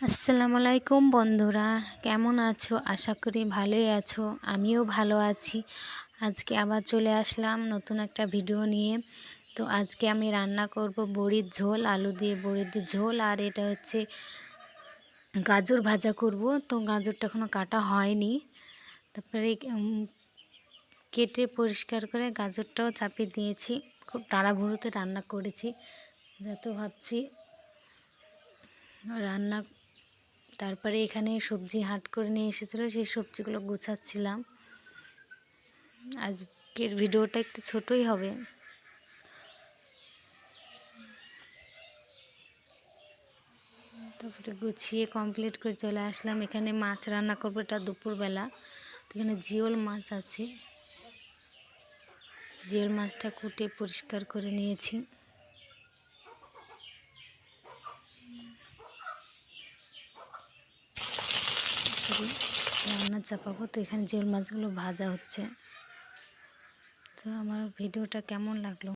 আসসালামু আলাইকুম বন্ধুরা, কেমন আছো? আশা করি ভালোই আছো, আমিও ভালো আছি। আজকে আবার চলে আসলাম নতুন একটা ভিডিও নিয়ে। তো আজকে আমি রান্না করব বড়ির ঝোল, আলু দিয়ে বড়ির ঝোল, আর এটা হচ্ছে গাজর ভাজা করব। তো গাজরটা এখনও কাটা হয়নি। তারপরে কেটে পরিষ্কার করে গাজরটাও চাপিয়ে দিয়েছি। খুব তাড়াহুড়োতে রান্না করেছি যত ভাবছি রান্না তারপরে এখানে সবজি হাট করে নিয়ে এসেছিল, সেই সবজিগুলো গুছাচ্ছিলাম। আজকের ভিডিওটা একটু ছোটই হবে। তারপরে গুছিয়ে কমপ্লিট করে চলে আসলাম। এখানে মাছ রান্না করব এটা দুপুরবেলা এখানে জিওল মাছ আছে। জিওল মাছটা কুটে পরিষ্কার করে নিয়েছি। রান্না চাপাবো। তো এখানে জিওল মাছগুলো ভাজা হচ্ছে। তো আমার ভিডিওটা কেমন লাগল?